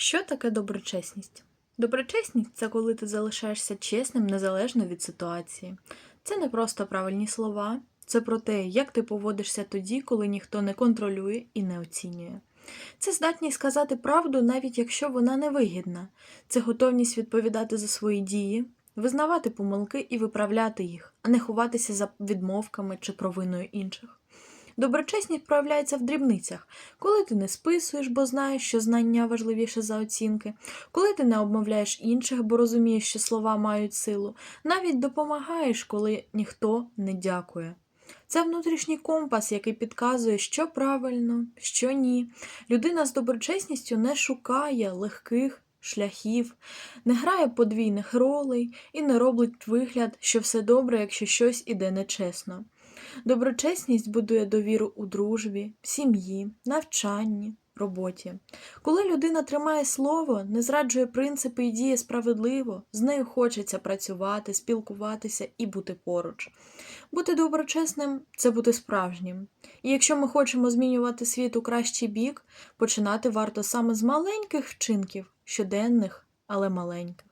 Що таке доброчесність? Доброчесність це коли ти залишаєшся чесним незалежно від ситуації. Це не просто правильні слова, це про те, як ти поводишся тоді, коли ніхто не контролює і не оцінює. Це здатність сказати правду, навіть якщо вона невигідна. Це готовність відповідати за свої дії, визнавати помилки і виправляти їх, а не ховатися за відмовками чи провиною інших. Доброчесність проявляється в дрібницях, коли ти не списуєш, бо знаєш, що знання важливіше за оцінки, коли ти не обмовляєш інших, бо розумієш, що слова мають силу, навіть допомагаєш, коли ніхто не дякує. Це внутрішній компас, який підказує, що правильно, що ні. Людина з доброчесністю не шукає легких шляхів, не грає подвійних ролей і не робить вигляд, що все добре, якщо щось іде нечесно. Доброчесність будує довіру у дружбі, сім'ї, навчанні, роботі. Коли людина тримає слово, не зраджує принципи і діє справедливо, з нею хочеться працювати, спілкуватися і бути поруч. Бути доброчесним це бути справжнім. І якщо ми хочемо змінювати світ у кращий бік, починати варто саме з маленьких вчинків, щоденних, але маленьких.